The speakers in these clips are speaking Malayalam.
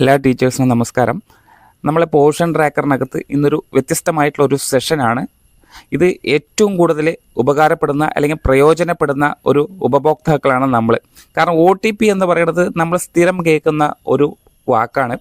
എല്ലാ ടീച്ചേഴ്സിനും നമസ്കാരം. നമ്മളെ പോർഷൻ ട്രാക്കറിനകത്ത് ഇന്നൊരു വ്യത്യസ്തമായിട്ടുള്ള ഒരു സെഷനാണ്. ഇത് ഏറ്റവും കൂടുതൽ ഉപകാരപ്പെടുന്ന അല്ലെങ്കിൽ പ്രയോജനപ്പെടുന്ന ഒരു ഉപഭോക്താക്കളാണ് നമ്മൾ കാരണം ഒ ടി പി എന്ന് പറയുന്നത് നമ്മൾ സ്ഥിരം കേൾക്കുന്ന ഒരു വാക്കാണ്.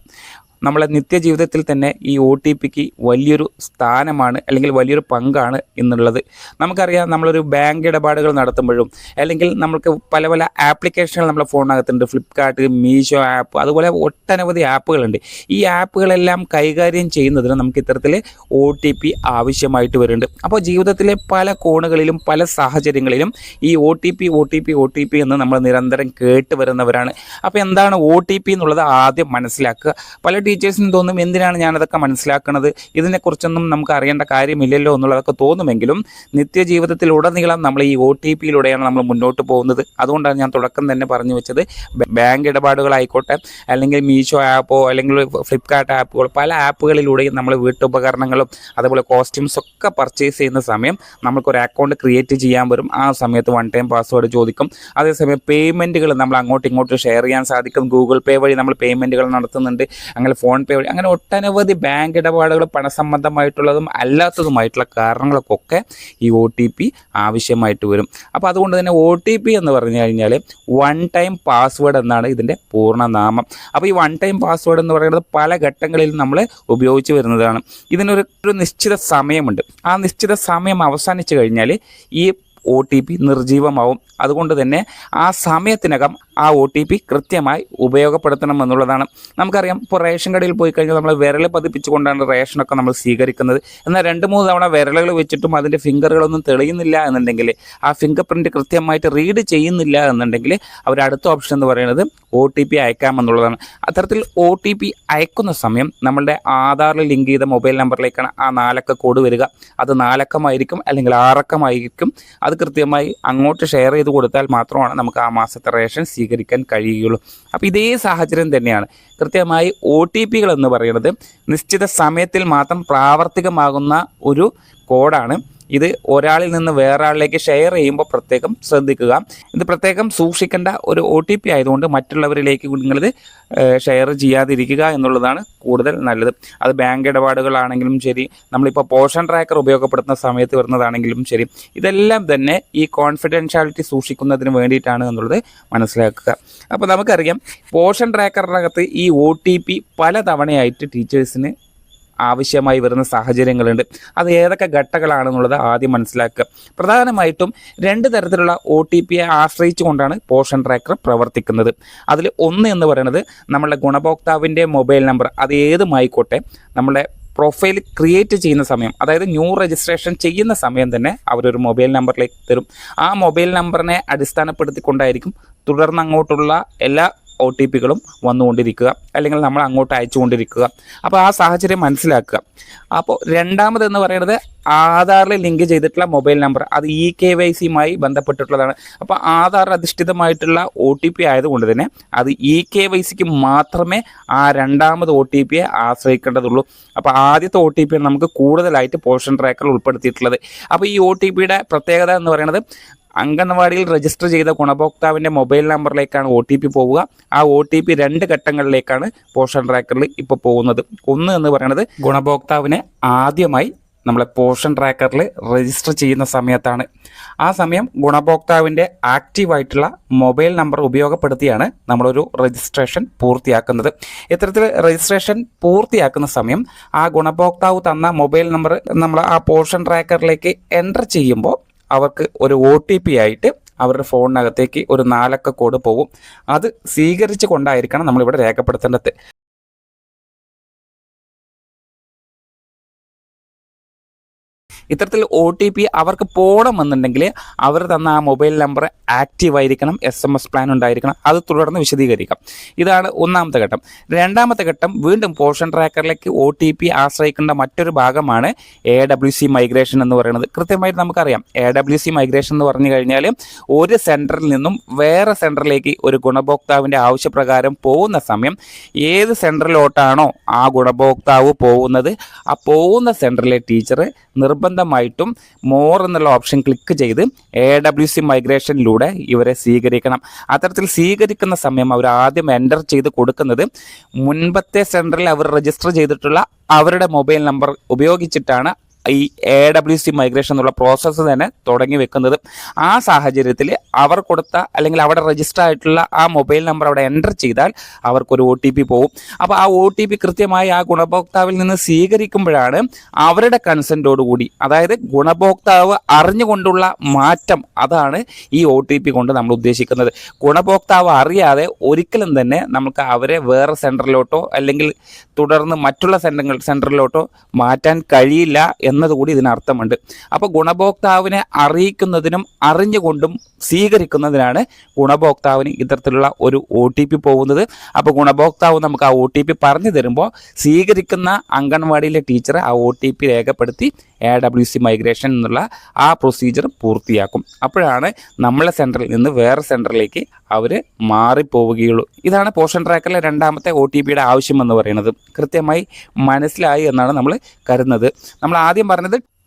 നമ്മളെ നിത്യജീവിതത്തിൽ തന്നെ ഈ ഒ ടി പിക്ക് വലിയൊരു സ്ഥാനമാണ് അല്ലെങ്കിൽ വലിയൊരു പങ്കാണ് എന്നുള്ളത്. നമുക്കറിയാം നമ്മളൊരു ബാങ്ക് ഇടപാടുകൾ നടത്തുമ്പോഴും അല്ലെങ്കിൽ നമുക്ക് പല പല ആപ്ലിക്കേഷനുകൾ നമ്മുടെ ഫോണിനകത്തുണ്ട്. ഫ്ലിപ്കാർട്ട് മീഷോ ആപ്പ് അതുപോലെ ഒട്ടനവധി ആപ്പുകളുണ്ട്. ഈ ആപ്പുകളെല്ലാം കൈകാര്യം ചെയ്യുന്നതിന് നമുക്ക് ഇത്തരത്തിൽ ഒ ടി പി ആവശ്യമായിട്ട് വരുന്നുണ്ട്. അപ്പോൾ ജീവിതത്തിലെ പല കോണുകളിലും പല സാഹചര്യങ്ങളിലും ഈ O T P O T P O T P എന്ന് നമ്മൾ നിരന്തരം കേട്ട് വരുന്നവരാണ്. അപ്പോൾ എന്താണ് ഒ ടി പി എന്നുള്ളത് ആദ്യം മനസ്സിലാക്കുക. പല ടീച്ചേഴ്സിനും തോന്നും എന്തിനാണ് ഞാനതൊക്കെ മനസ്സിലാക്കുന്നത് ഇതിനെക്കുറിച്ചൊന്നും നമുക്ക് അറിയേണ്ട കാര്യമില്ലല്ലോ എന്നുള്ളതൊക്കെ തോന്നുമെങ്കിലും നിത്യജീവിതത്തിൽ ഉടനീളം നമ്മൾ ഈ ഒ ടി പിയിലൂടെയാണ് നമ്മൾ മുന്നോട്ട് പോകുന്നത്. അതുകൊണ്ടാണ് ഞാൻ തുടക്കം തന്നെ പറഞ്ഞു വെച്ചത്. ബാങ്ക് ഇടപാടുകളായിക്കോട്ടെ അല്ലെങ്കിൽ മീഷോ ആപ്പോ അല്ലെങ്കിൽ ഫ്ലിപ്കാർട്ട് ആപ്പുകൾ പല ആപ്പുകളിലൂടെയും നമ്മൾ വീട്ടുപകരണങ്ങളും അതുപോലെ കോസ്റ്റ്യൂംസ് ഒക്കെ പർച്ചേസ് ചെയ്യുന്ന സമയം നമുക്കൊരു അക്കൗണ്ട് ക്രിയേറ്റ് ചെയ്യാൻ വരും. ആ സമയത്ത് വൺ ടൈം പാസ്വേഡ് ചോദിക്കും. അതേസമയം പേയ്മെന്റുകൾ നമ്മൾ അങ്ങോട്ടും ഇങ്ങോട്ടും ഷെയർ ചെയ്യാൻ സാധിക്കും. ഗൂഗിൾ പേ വഴി നമ്മൾ പേയ്മെന്റുകൾ നടത്തുന്നുണ്ട്. അങ്ങനെ ഫോൺ പേ വഴി. അങ്ങനെ ഒട്ടനവധി ബാങ്ക് ഇടപാടുകൾ പണസംബന്ധമായിട്ടുള്ളതും അല്ലാത്തതുമായിട്ടുള്ള കാരണങ്ങൾക്കൊക്കെ ഈ ഒ ടി പി ആവശ്യമായിട്ട് വരും. അപ്പോൾ അതുകൊണ്ട് തന്നെ ഒ ടി പി എന്ന് പറഞ്ഞു കഴിഞ്ഞാൽ വൺ ടൈം പാസ്വേഡ് എന്നാണ് ഇതിന്റെ പൂർണനാമം അപ്പോൾ ഈ വൺ ടൈം പാസ്വേഡ് എന്ന് പറയുന്നത് പല ഘട്ടങ്ങളിൽ നമ്മൾ ഉപയോഗിച്ച് വരുന്നതാണ്. ഇതിനൊരു ഒരു നിശ്ചിത സമയമുണ്ട്. ആ നിശ്ചിത സമയം അവസാനിച്ചു കഴിഞ്ഞാൽ ഈ ഒ ടി പി നിർജീവമാവും. അതുകൊണ്ട് തന്നെ ആ സമയത്തിനകം ആ ഒ ടി പി കൃത്യമായി ഉപയോഗപ്പെടുത്തണം എന്നുള്ളതാണ്. നമുക്കറിയാം ഇപ്പോൾ റേഷൻ കടയിൽ പോയി കഴിഞ്ഞാൽ നമ്മൾ വിരൽ പതിപ്പിച്ചുകൊണ്ടാണ് റേഷനൊക്കെ നമ്മൾ സ്വീകരിക്കുന്നത്. എന്നാൽ രണ്ട് മൂന്ന് തവണ വിരലുകൾ വെച്ചിട്ടും അതിന്റെ ഫിംഗറുകളൊന്നും തെളിയുന്നില്ല എന്നുണ്ടെങ്കിൽ ആ ഫിംഗർ പ്രിന്റ് കൃത്യമായിട്ട് റീഡ് ചെയ്യുന്നില്ല എന്നുണ്ടെങ്കിൽ അവർ അടുത്ത ഓപ്ഷൻ എന്ന് പറയുന്നത് ഒ ടി പി അയക്കാമെന്നുള്ളതാണ് അത്തരത്തിൽ ഒ ടി പി അയക്കുന്ന സമയം നമ്മളുടെ ആധാറിൽ ലിങ്ക് ചെയ്ത മൊബൈൽ നമ്പറിലേക്കാണ് ആ നാലക്ക കോഡ് വരിക. അത് നാലക്കമായിരിക്കും അല്ലെങ്കിൽ ആറക്കമായിരിക്കും. അത് കൃത്യമായി അങ്ങോട്ട് ഷെയർ ചെയ്ത് കൊടുത്താൽ മാത്രമാണ് നമുക്ക് ആ മാസത്തെ റേഷൻ സ്വീകരിക്കാൻ കഴിയുകയുള്ളൂ. അപ്പോൾ ഇതേ സാഹചര്യം തന്നെയാണ്. കൃത്യമായി ഒ ടി പികൾ എന്ന് പറയുന്നത് നിശ്ചിത സമയത്തിൽ മാത്രം പ്രാവർത്തികമാകുന്ന ഒരു കോഡാണ്. ഇത് ഒരാളിൽ നിന്ന് വേറൊരാളിലേക്ക് ഷെയർ ചെയ്യുമ്പോൾ പ്രത്യേകം ശ്രദ്ധിക്കുക. ഇത് പ്രത്യേകം സൂക്ഷിക്കേണ്ട ഒരു ഒ ടി പി ആയതുകൊണ്ട് മറ്റുള്ളവരിലേക്ക് നിങ്ങളിത് ഷെയർ ചെയ്യാതിരിക്കുക എന്നുള്ളതാണ് കൂടുതൽ നല്ലത്. അത് ബാങ്ക് ഇടപാടുകളാണെങ്കിലും ശരി നമ്മളിപ്പോൾ പോഷൻ ട്രാക്കർ ഉപയോഗപ്പെടുത്തുന്ന സമയത്ത് വരുന്നതാണെങ്കിലും ശരി ഇതെല്ലാം തന്നെ ഈ കോൺഫിഡൻഷ്യാലിറ്റി സൂക്ഷിക്കുന്നതിന് വേണ്ടിയിട്ടാണ് എന്നുള്ളത് മനസ്സിലാക്കുക. അപ്പോൾ നമുക്കറിയാം പോഷൻ ട്രാക്കറിനകത്ത് ഈ ഒ ടി പി പല തവണയായിട്ട് ടീച്ചേഴ്സിന് ആവശ്യമായി വരുന്ന സാഹചര്യങ്ങളുണ്ട്. അത് ഏതൊക്കെ ഘട്ടങ്ങളാണെന്നുള്ളത് ആദ്യം മനസ്സിലാക്കുക. പ്രധാനമായിട്ടും രണ്ട് തരത്തിലുള്ള ഒ ടി പിയെ ആശ്രയിച്ചുകൊണ്ടാണ് പോഷൻ ട്രാക്കർ പ്രവർത്തിക്കുന്നത്. അതിൽ ഒന്ന് എന്ന് പറയുന്നത് നമ്മളുടെ ഗുണഭോക്താവിന്റെ മൊബൈൽ നമ്പർ അത് ഏതുമായിക്കോട്ടെ നമ്മളെ പ്രൊഫൈൽ ക്രിയേറ്റ് ചെയ്യുന്ന സമയം അതായത് ന്യൂ രജിസ്ട്രേഷൻ ചെയ്യുന്ന സമയം തന്നെ അവരൊരു മൊബൈൽ നമ്പറിലേക്ക് തരും. ആ മൊബൈൽ നമ്പറിനെ അടിസ്ഥാനപ്പെടുത്തിക്കൊണ്ടായിരിക്കും തുടർന്ന് അങ്ങോട്ടുള്ള എല്ലാ ഒ ടി പികളും വന്നുകൊണ്ടിരിക്കുക അല്ലെങ്കിൽ നമ്മൾ അങ്ങോട്ട് അയച്ചുകൊണ്ടിരിക്കുക. അപ്പോൾ ആ സാഹചര്യം മനസ്സിലാക്കുക. അപ്പോൾ രണ്ടാമതെന്ന് പറയുന്നത് ആധാറിൽ ലിങ്ക് ചെയ്തിട്ടുള്ള മൊബൈൽ നമ്പർ അത് ഇ കെ വൈ സിയുമായി ബന്ധപ്പെട്ടിട്ടുള്ളതാണ്. അപ്പോൾ ആധാർ അധിഷ്ഠിതമായിട്ടുള്ള ഒ ടി പി ആയതുകൊണ്ട് തന്നെ അത് ഇ കെ വൈ സിക്ക് മാത്രമേ ആ രണ്ടാമത് ഒ ടി പിയെ ആശ്രയിക്കേണ്ടതുള്ളൂ. അപ്പോൾ ആദ്യത്തെ ഒ ടി പി നമുക്ക് കൂടുതലായിട്ട് പോഷൻ ട്രാക്കർ ഉൾപ്പെടുത്തിയിട്ടുള്ളത്. അപ്പോൾ ഈ ഒ ടി പിയുടെ പ്രത്യേകത എന്ന് പറയുന്നത് അംഗൻവാടിയിൽ രജിസ്റ്റർ ചെയ്ത ഗുണഭോക്താവിന്റെ മൊബൈൽ നമ്പറിലേക്കാണ് ഒ ടി പി പോവുക. ആ ഒ ടി പി രണ്ട് ഘട്ടങ്ങളിലേക്കാണ് പോഷൻ ട്രാക്കറിൽ ഇപ്പോൾ പോകുന്നത്. ഒന്ന് എന്ന് പറയുന്നത് ഗുണഭോക്താവിനെ ആദ്യമായി നമ്മളെ പോഷൻ ട്രാക്കറിൽ രജിസ്റ്റർ ചെയ്യുന്ന സമയത്താണ്. ആ സമയം ഗുണഭോക്താവിന്റെ ആക്റ്റീവായിട്ടുള്ള മൊബൈൽ നമ്പർ ഉപയോഗപ്പെടുത്തിയാണ് നമ്മളൊരു രജിസ്ട്രേഷൻ പൂർത്തിയാക്കുന്നത്. ഇത്തരത്തിൽ രജിസ്ട്രേഷൻ പൂർത്തിയാക്കുന്ന സമയം ആ ഗുണഭോക്താവ് തന്ന മൊബൈൽ നമ്പർ നമ്മൾ ആ പോഷൻ ട്രാക്കറിലേക്ക് എന്റർ ചെയ്യുമ്പോൾ അവർക്ക് ഒരു ഒ ആയിട്ട് അവരുടെ ഫോണിനകത്തേക്ക് ഒരു നാലക്ക കോഡ് പോകും. അത് സ്വീകരിച്ചു കൊണ്ടായിരിക്കണം നമ്മളിവിടെ രേഖപ്പെടുത്തേണ്ടത്. ഇത്തരത്തിൽ ഒ ടി പി അവർക്ക് പോകണമെന്നുണ്ടെങ്കിൽ അവർ തന്ന ആ മൊബൈൽ നമ്പർ ആക്റ്റീവ് ആയിരിക്കണം എസ് എം എസ് പ്ലാൻ ഉണ്ടായിരിക്കണം അത് തുടർന്ന് വിശദീകരിക്കാം. ഇതാണ് ഒന്നാമത്തെ ഘട്ടം. രണ്ടാമത്തെ ഘട്ടം വീണ്ടും പോഷൻ ട്രാക്കറിലേക്ക് ഒ ടി പി ആശ്രയിക്കേണ്ട മറ്റൊരു ഭാഗമാണ് എ ഡബ്ല്യു സി മൈഗ്രേഷൻ എന്ന് പറയുന്നത്. കൃത്യമായിട്ട് നമുക്കറിയാം എ ഡബ്ല്യു സി മൈഗ്രേഷൻ എന്ന് പറഞ്ഞു കഴിഞ്ഞാൽ ഒരു സെന്ററിൽ നിന്നും വേറെ സെന്ററിലേക്ക് ഒരു ഗുണഭോക്താവിന്റെ ആവശ്യപ്രകാരം പോകുന്ന സമയം ഏത് സെന്ററിലോട്ടാണോ ആ ഗുണഭോക്താവ് പോകുന്നത്. ആ പോകുന്ന സെന്ററിലെ ടീച്ചർ നിർബന്ധം നിർബന്ധമായിട്ടും മോർ എന്നുള്ള ഓപ്ഷൻ ക്ലിക്ക് ചെയ്ത് എ ഡബ്ല്യു സി മൈഗ്രേഷനിലൂടെ ഇവരെ സ്വീകരിക്കണം. അത്തരത്തിൽ സ്വീകരിക്കുന്ന സമയം അവർ ആദ്യം എന്റർ ചെയ്ത് കൊടുക്കുന്നത് മുൻപത്തെ സെന്ററിൽ അവർ രജിസ്റ്റർ ചെയ്തിട്ടുള്ള അവരുടെ മൊബൈൽ നമ്പർ ഉപയോഗിച്ചിട്ടാണ് ഈ എ ഡബ്ല്യു സി മൈഗ്രേഷൻ എന്നുള്ള പ്രോസസ്സ് തന്നെ തുടങ്ങി വെക്കുന്നത്. ആ സാഹചര്യത്തിൽ അവർ കൊടുത്ത അല്ലെങ്കിൽ അവിടെ രജിസ്റ്റർ ആയിട്ടുള്ള ആ മൊബൈൽ നമ്പർ അവിടെ എന്റർ ചെയ്താൽ അവർക്കൊരു ഒ ടി പി പോകും അപ്പോൾ ആ ഒ ടി പി കൃത്യമായി ആ ഗുണഭോക്താവിൽ നിന്ന് സ്വീകരിക്കുമ്പോഴാണ് അവരുടെ കൺസെന്റോടുകൂടി അതായത് ഗുണഭോക്താവ് അറിഞ്ഞുകൊണ്ടുള്ള മാറ്റം അതാണ് ഈ ഒ ടി പി കൊണ്ട് നമ്മൾ ഉദ്ദേശിക്കുന്നത്. ഗുണഭോക്താവ് അറിയാതെ ഒരിക്കലും തന്നെ നമുക്ക് അവരെ വേറെ സെന്ററിലോട്ടോ അല്ലെങ്കിൽ തുടർന്ന് മറ്റുള്ള സെന്ററിലോട്ടോ മാറ്റാൻ കഴിയില്ല എന്നതുകൂടി ഇതിനർത്ഥമുണ്ട്. അപ്പോൾ ഗുണഭോക്താവിനെ അറിയിക്കുന്നതിനും അറിഞ്ഞുകൊണ്ടും സ്വീകരിക്കുന്നതിനാണ് ഗുണഭോക്താവിന് ഇത്തരത്തിലുള്ള ഒരു ഒ ടി പി പോകുന്നത്. അപ്പോൾ ഗുണഭോക്താവ് നമുക്ക് ആ ഒ ടി പി പറഞ്ഞു തരുമ്പോൾ സ്വീകരിക്കുന്ന അംഗൻവാടിയിലെ ടീച്ചർ ആ ഒ ടി പി രേഖപ്പെടുത്തി എ ഡബ്ല്യു സി മൈഗ്രേഷൻ എന്നുള്ള ആ പ്രൊസീജിയർ പൂർത്തിയാക്കും. അപ്പോഴാണ് നമ്മളെ സെന്ററിൽ നിന്ന് വേറെ സെന്ററിലേക്ക് അവർ മാറിപ്പോവുകയുള്ളൂ. ഇതാണ് പോഷൻ ട്രാക്കറിലെ രണ്ടാമത്തെ ഒ ടി പിയുടെ ആവശ്യം എന്ന് പറയുന്നത്. കൃത്യമായി മനസ്സിലായി എന്നാണ് നമ്മൾ കരുതുന്നത്. നമ്മൾ ആദ്യം പറഞ്ഞത്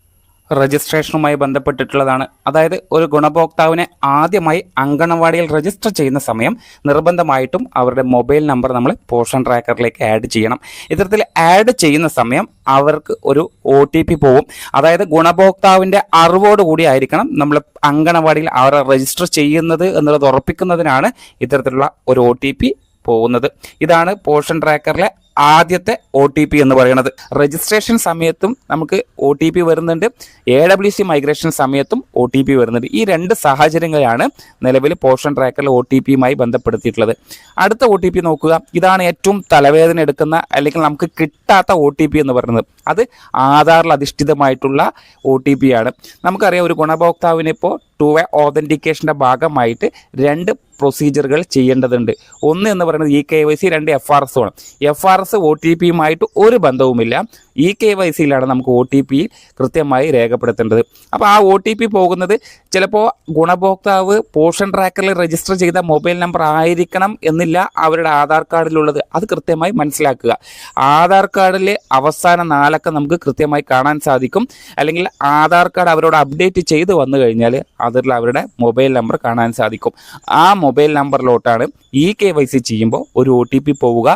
രജിസ്ട്രേഷനുമായി ബന്ധപ്പെട്ടിട്ടുള്ളതാണ്. അതായത് ഒരു ഗുണഭോക്താവിനെ ആദ്യമായി അങ്കണവാടിയിൽ രജിസ്റ്റർ ചെയ്യുന്ന സമയം നിർബന്ധമായിട്ടും അവരുടെ മൊബൈൽ നമ്പർ നമ്മൾ പോഷൻ ട്രാക്കറിലേക്ക് ആഡ് ചെയ്യണം. ഇത്തരത്തിൽ ആഡ് ചെയ്യുന്ന സമയം അവർക്ക് ഒരു ഒ ടി പി പോവും. അതായത് ഗുണഭോക്താവിന്റെ അറിവോടുകൂടി ആയിരിക്കണം നമ്മൾ അങ്കണവാടിയിൽ അവരെ രജിസ്റ്റർ ചെയ്യുന്നത് എന്നുള്ളത് ഉറപ്പിക്കുന്നതിനാണ് ഇത്തരത്തിലുള്ള ഒരു ഒ ടി പി പോകുന്നത്. ഇതാണ് പോഷൻ ട്രാക്കറിലെ ആദ്യത്തെ ഒ ടി പി എന്ന് പറയുന്നത്. രജിസ്ട്രേഷൻ സമയത്തും നമുക്ക് ഒ ടി പി വരുന്നുണ്ട്. എ ഡബ്ല്യു സി മൈഗ്രേഷൻ സമയത്തും ഒ ടി പി വരുന്നുണ്ട്. ഈ രണ്ട് സാഹചര്യങ്ങളാണ് നിലവിൽ പോഷൻ ട്രാക്കറിൽ ഒ ടി പിയുമായി ബന്ധപ്പെടുത്തിയിട്ടുള്ളത്. അടുത്ത ഒ ടി പി നോക്കുക. ഇതാണ് ഏറ്റവും തലവേദന എടുക്കുന്ന അല്ലെങ്കിൽ നമുക്ക് കിട്ടാത്ത ഒ ടി പി എന്ന് പറയുന്നത്. അത് ആധാറിൽ അധിഷ്ഠിതമായിട്ടുള്ള ഒ ടി പി ആണ്. നമുക്കറിയാം ഒരു ഗുണഭോക്താവിന് ഇപ്പോൾ ടു വേ ഓതന്റിക്കേഷന്റെ ഭാഗമായിട്ട് രണ്ട് പ്രൊസീജിയറുകൾ ചെയ്യേണ്ടതുണ്ട്. ഒന്ന് എന്ന് പറയുന്നത് ഇ കെ വൈ സി രണ്ട് എഫ് ആർ എസ് ആണ്. F R S O T പിയുമായിട്ട് ഒരു ബന്ധവുമില്ല. ഇ കെ വൈ സിയിലാണ് നമുക്ക് ഒ ടി പി കൃത്യമായി രേഖപ്പെടുത്തേണ്ടത്. അപ്പോൾ ആ ഒ ടി പി പോകുന്നത് ചിലപ്പോൾ ഗുണഭോക്താവ് പോഷൻ ട്രാക്കറിൽ രജിസ്റ്റർ ചെയ്ത മൊബൈൽ നമ്പർ ആയിരിക്കണം എന്നില്ല അവരുടെ ആധാർ കാർഡിലുള്ളത്. അത് കൃത്യമായി മനസ്സിലാക്കുക. ആധാർ കാർഡിലെ അവസാന നാലക്ക നമുക്ക് കൃത്യമായി കാണാൻ സാധിക്കും. അല്ലെങ്കിൽ ആധാർ കാർഡ് അവരോട് അപ്ഡേറ്റ് ചെയ്ത് വന്നു കഴിഞ്ഞാൽ അതിൽ അവരുടെ മൊബൈൽ നമ്പർ കാണാൻ സാധിക്കും. ആ മൊബൈൽ നമ്പറിലോട്ടാണ് ഇ കെ വൈ സി ചെയ്യുമ്പോൾ ഒരു ഒ ടി പി പോവുക.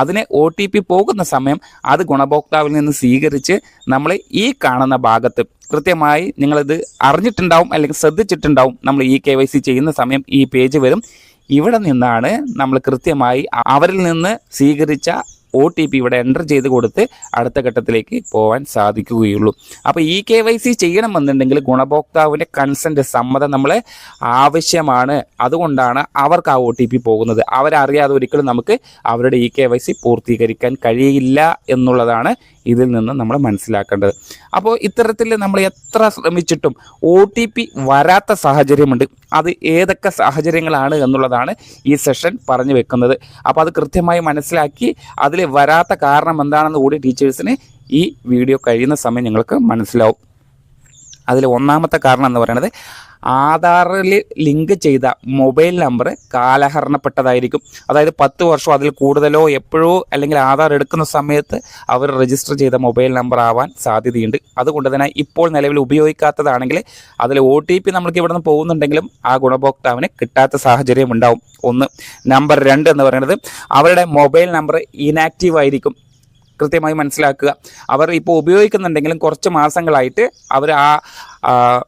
അതിന് ഒ ടി പി പോകുന്ന സമയം അത് ഗുണഭോക്താവിൽ നിന്ന് സ്വീകരിച്ച് നമ്മൾ ഈ കാണുന്ന ഭാഗത്ത് കൃത്യമായി നിങ്ങളിത് അറിഞ്ഞിട്ടുണ്ടാവും അല്ലെങ്കിൽ ശ്രദ്ധിച്ചിട്ടുണ്ടാവും നമ്മൾ ഇ കെ വൈ സി ചെയ്യുന്ന സമയം ഈ പേജ് വരും. ഇവിടെ നിന്നാണ് നമ്മൾ കൃത്യമായി അവരിൽ നിന്ന് സ്വീകരിച്ച ഒ ടി പി ഇവിടെ എന്റർ ചെയ്ത് കൊടുത്ത് അടുത്ത ഘട്ടത്തിലേക്ക് പോകാൻ സാധിക്കുകയുള്ളൂ. അപ്പോൾ ഈ കെ വൈ സി ചെയ്യണമെന്നുണ്ടെങ്കിൽ ഗുണഭോക്താവിന്റെ കൺസെന്റ് സമ്മതം നമ്മൾ ആവശ്യമാണ്. അതുകൊണ്ടാണ് അവർക്ക് ആ ഒ ടി പി പോകുന്നത്. അവരറിയാതെ ഒരിക്കലും നമുക്ക് അവരുടെ ഇ കെ വൈ സി പൂർത്തീകരിക്കാൻ കഴിയില്ല എന്നുള്ളതാണ് ഇതിൽ നിന്ന് നമ്മൾ മനസ്സിലാക്കേണ്ടത്. അപ്പോൾ ഇത്തരത്തിൽ നമ്മൾ എത്ര ശ്രമിച്ചിട്ടും ഒ ടി പി വരാത്ത സാഹചര്യമുണ്ട്. അത് ഏതൊക്കെ സാഹചര്യങ്ങളാണ് എന്നുള്ളതാണ് ഈ സെഷൻ പറഞ്ഞു വെക്കുന്നത്. അപ്പോൾ അത് കൃത്യമായി മനസ്സിലാക്കി അതിൽ വരാത്ത കാരണം എന്താണെന്ന് കൂടി ടീച്ചേഴ്സിന് ഈ വീഡിയോ കഴിയുന്ന സമയം നിങ്ങൾക്ക് മനസ്സിലാവും. അതിൽ ഒന്നാമത്തെ കാരണം എന്ന് പറയുന്നത് ആധാറിൽ ലിങ്ക് ചെയ്ത മൊബൈൽ നമ്പർ കാലഹരണപ്പെട്ടതായിരിക്കും. അതായത് പത്ത് വർഷമോ അതിൽ കൂടുതലോ എപ്പോഴോ അല്ലെങ്കിൽ ആധാർ എടുക്കുന്ന സമയത്ത് അവർ രജിസ്റ്റർ ചെയ്ത മൊബൈൽ നമ്പർ ആവാൻ സാധ്യതയുണ്ട്. അതുകൊണ്ട് തന്നെ ഇപ്പോൾ നിലവിൽ ഉപയോഗിക്കാത്തതാണെങ്കിൽ അതിൽ ഒ ടി പി നമ്മൾക്ക് ഇവിടെ നിന്ന് പോകുന്നുണ്ടെങ്കിലും ആ ഗുണഭോക്താവിന് കിട്ടാത്ത സാഹചര്യം ഉണ്ടാവും. ഒന്ന് നമ്പർ രണ്ട് എന്ന് പറയുന്നത് അവരുടെ മൊബൈൽ നമ്പർ ഇനാക്റ്റീവ് ആയിരിക്കും. കൃത്യമായി മനസ്സിലാക്കുക. അവർ ഇപ്പോൾ ഉപയോഗിക്കുന്നുണ്ടെങ്കിലും കുറച്ച് മാസങ്ങളായിട്ട് അവർ ആ,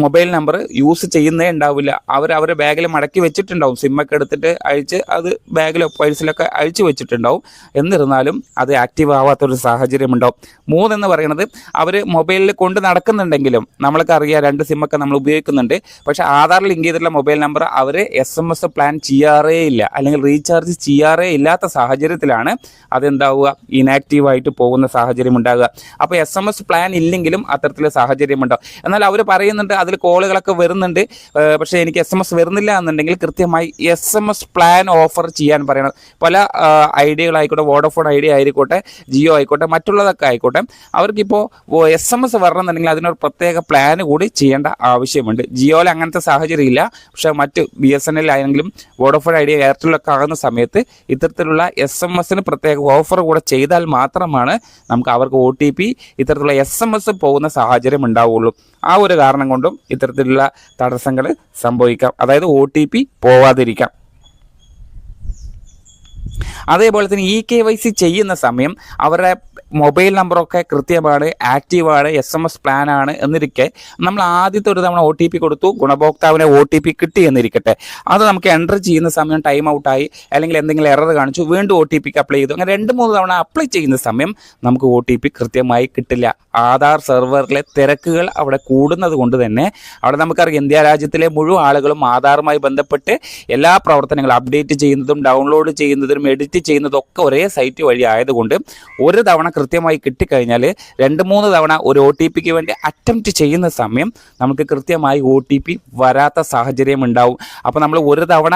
മൊബൈൽ നമ്പർ യൂസ് ചെയ്യുന്നേ ഉണ്ടാവില്ല. അവർ അവരെ ബാഗിൽ മടക്കി വെച്ചിട്ടുണ്ടാവും. സിമ്മൊക്കെ എടുത്തിട്ട് അഴിച്ച് അത് ബാഗിലോ പേഴ്സിലൊക്കെ അഴിച്ചു വെച്ചിട്ടുണ്ടാവും. എന്നിരുന്നാലും അത് ആക്റ്റീവ് ആവാത്തൊരു സാഹചര്യം ഉണ്ടാവും മൂന്നെന്ന് പറയുന്നത് അവർ മൊബൈലിൽ കൊണ്ട് നടക്കുന്നുണ്ടെങ്കിലും നമ്മൾക്ക് അറിയാം രണ്ട് സിമ്മൊക്കെ നമ്മൾ ഉപയോഗിക്കുന്നുണ്ട്. പക്ഷേ ആധാർ ലിങ്ക് ചെയ്തിട്ടുള്ള മൊബൈൽ നമ്പർ അവർ എസ് എം എസ് പ്ലാൻ ചെയ്യാറേ ഇല്ല. അല്ലെങ്കിൽ റീചാർജ് ചെയ്യാറേ ഇല്ലാത്ത സാഹചര്യത്തിലാണ് അതെന്താവുക? ഇനാക്റ്റീവ് ആയിട്ട് പോകുന്ന സാഹചര്യം ഉണ്ടാകുക അപ്പോൾ എസ് എം എസ് പ്ലാൻ ഇല്ലെങ്കിലും അത്തരത്തിലുള്ള സാഹചര്യം ഉണ്ടാവും എന്നാൽ അവർ പറയുന്നുണ്ട് അതിൽ കോളുകളൊക്കെ വരുന്നുണ്ട്. പക്ഷേ എനിക്ക് എസ് എം എസ് വരുന്നില്ല എന്നുണ്ടെങ്കിൽ കൃത്യമായി S M S plan offer ചെയ്യാൻ പറയണം. പല ഐഡിയകളായിക്കോട്ടെ വോഡോഫോൺ ഐഡിയ ആയിക്കോട്ടെ ജിയോ ആയിക്കോട്ടെ മറ്റുള്ളതൊക്കെ ആയിക്കോട്ടെ അവർക്കിപ്പോൾ എസ് എം എസ് വരണമെന്നുണ്ടെങ്കിൽ അതിനൊരു പ്രത്യേക പ്ലാൻ കൂടി ചെയ്യേണ്ട ആവശ്യമുണ്ട്. ജിയോയിൽ അങ്ങനത്തെ സാഹചര്യം ഇല്ല. പക്ഷേ മറ്റ് ബി എസ് എൻ എൽ ആയെങ്കിലും വോഡോഫോൺ ഐഡിയ എയർടെലൊക്കെ ആകുന്ന സമയത്ത് ഇത്തരത്തിലുള്ള എസ് എം എസിന് പ്രത്യേക ഓഫർ കൂടെ ചെയ്താൽ മാത്രമാണ് നമുക്ക് അവർക്ക് ഒ ടി പി ഇത്തരത്തിലുള്ള എസ് എം എസ് പോകുന്ന സാഹചര്യം ഉണ്ടാവുള്ളൂ. ആ ഒരു കാരണം കൊണ്ടും ഇത്തരത്തിലുള്ള തടസ്സങ്ങൾ സംഭവിക്കാം. അതായത് ഒ ടി പി പോവാതിരിക്കാം. അതേപോലെ തന്നെ ഇ കെ വൈ സി ചെയ്യുന്ന സമയം അവരുടെ മൊബൈൽ നമ്പറൊക്കെ കൃത്യമാണ് ആക്റ്റീവാണ് എസ് എം എസ് ആണ് എന്നിരിക്കെ നമ്മൾ ആദ്യത്തെ ഒരു തവണ ഒ ടി പി കൊടുത്തു ഗുണഭോക്താവിനെ ഒ ടി പി കിട്ടി എന്നിരിക്കട്ടെ. അത് നമുക്ക് എന്റർ ചെയ്യുന്ന സമയം ടൈം ഔട്ടായി അല്ലെങ്കിൽ എന്തെങ്കിലും എറർ കാണിച്ചു വീണ്ടും ഒ ടി പിക്ക് അപ്ലൈ ചെയ്തു. അങ്ങനെ രണ്ട് മൂന്ന് തവണ അപ്ലൈ ചെയ്യുന്ന സമയം നമുക്ക് ഒ ടി പി കൃത്യമായി കിട്ടില്ല. ആധാർ സെർവറിലെ തിരക്കുകൾ അവിടെ കൂടുന്നത് കൊണ്ട് തന്നെ അവിടെ നമുക്കറിയാം ഇന്ത്യ രാജ്യത്തിലെ മുഴുവൻ ആളുകളും ആധാറുമായി ബന്ധപ്പെട്ട് എല്ലാ പ്രവർത്തനങ്ങളും അപ്ഡേറ്റ് ചെയ്യുന്നതും ഡൗൺലോഡ് ചെയ്യുന്നതും എഡിറ്റ് ചെയ്യുന്നതും ഒക്കെ ഒരേ സൈറ്റ് വഴി ആയതുകൊണ്ട് ഒരു തവണ കൃത്യമായി കിട്ടിക്കഴിഞ്ഞാൽ രണ്ട് മൂന്ന് തവണ ഒരു ഒ ടി പിക്ക് വേണ്ടി അറ്റംപ്റ്റ് ചെയ്യുന്ന സമയം നമുക്ക് കൃത്യമായി ഒ ടി പി വരാത്ത സാഹചര്യം ഉണ്ടാവും. അപ്പോൾ നമ്മൾ ഒരു തവണ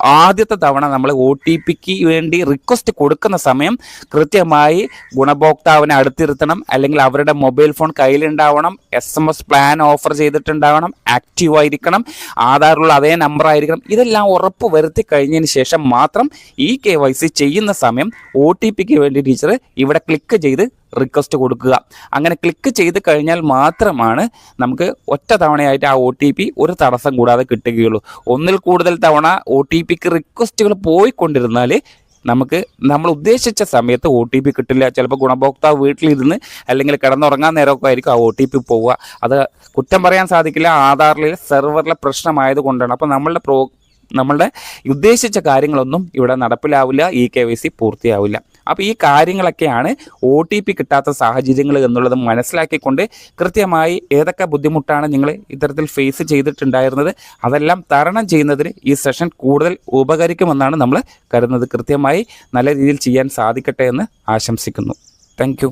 ആദ്യത്തെ തവണ നമ്മൾ ഒ ടി പിക്ക് വേണ്ടി റിക്വസ്റ്റ് കൊടുക്കുന്ന സമയം കൃത്യമായി ഗുണഭോക്താവിനെ അടുത്തിരുത്തണം അല്ലെങ്കിൽ അവരുടെ mobile phone കയ്യിലുണ്ടാവണം S M S plan offer ചെയ്തിട്ടുണ്ടാവണം active ആയിരിക്കണം ആധാറിലുള്ള അതേ നമ്പർ ആയിരിക്കണം ഇതെല്ലാം ഉറപ്പ് വരുത്തി കഴിഞ്ഞതിന് ശേഷം മാത്രം ഈ കെ വൈ സി ചെയ്യുന്ന സമയം ഒ ടി പിക്ക് വേണ്ടി ടീച്ചർ ഇവിടെ ക്ലിക്ക് ചെയ്ത് റിക്വസ്റ്റ് കൊടുക്കുക. അങ്ങനെ ക്ലിക്ക് ചെയ്ത് കഴിഞ്ഞാൽ മാത്രമാണ് നമുക്ക് ഒറ്റ തവണയായിട്ട് ആ ഒ ഒരു തടസ്സം കൂടാതെ കിട്ടുകയുള്ളൂ. ഒന്നിൽ കൂടുതൽ തവണ ഒ ടി പിക്ക് റിക്വസ്റ്റുകൾ പോയിക്കൊണ്ടിരുന്നാൽ നമുക്ക് നമ്മൾ ഉദ്ദേശിച്ച സമയത്ത് ഒ ടി പി കിട്ടില്ല. ചിലപ്പോൾ ഗുണഭോക്താവ് വീട്ടിലിരുന്ന് അല്ലെങ്കിൽ കിടന്നുറങ്ങാൻ നേരമൊക്കെ ആയിരിക്കും ആ ഒ ടി പി പോവുക. അത് കുറ്റം പറയാൻ സാധിക്കില്ല. ആധാറിലെ സെർവറിലെ പ്രശ്നമായത് കൊണ്ടാണ് അപ്പോൾ നമ്മളുടെ പ്രോ നമ്മളുടെ ഉദ്ദേശിച്ച കാര്യങ്ങളൊന്നും ഇവിടെ നടപ്പിലാവില്ല. ഇ കെ വൈ സി പൂർത്തിയാവില്ല. അപ്പോൾ ഈ കാര്യങ്ങളൊക്കെയാണ് ഒ ടി പി കിട്ടാത്ത സാഹചര്യങ്ങൾ എന്നുള്ളത് മനസ്സിലാക്കിക്കൊണ്ട് കൃത്യമായി ഏതൊക്കെ ബുദ്ധിമുട്ടാണ് നിങ്ങൾ ഇത്തരത്തിൽ ഫേസ് ചെയ്തിട്ടുണ്ടായിരുന്നത് അതെല്ലാം തരണം ചെയ്യുന്നതിന് ഈ സെഷൻ കൂടുതൽ ഉപകരിക്കുമെന്നാണ് നമ്മൾ കരുതുന്നത്. കൃത്യമായി നല്ല രീതിയിൽ ചെയ്യാൻ സാധിക്കട്ടെ എന്ന് ആശംസിക്കുന്നു. താങ്ക്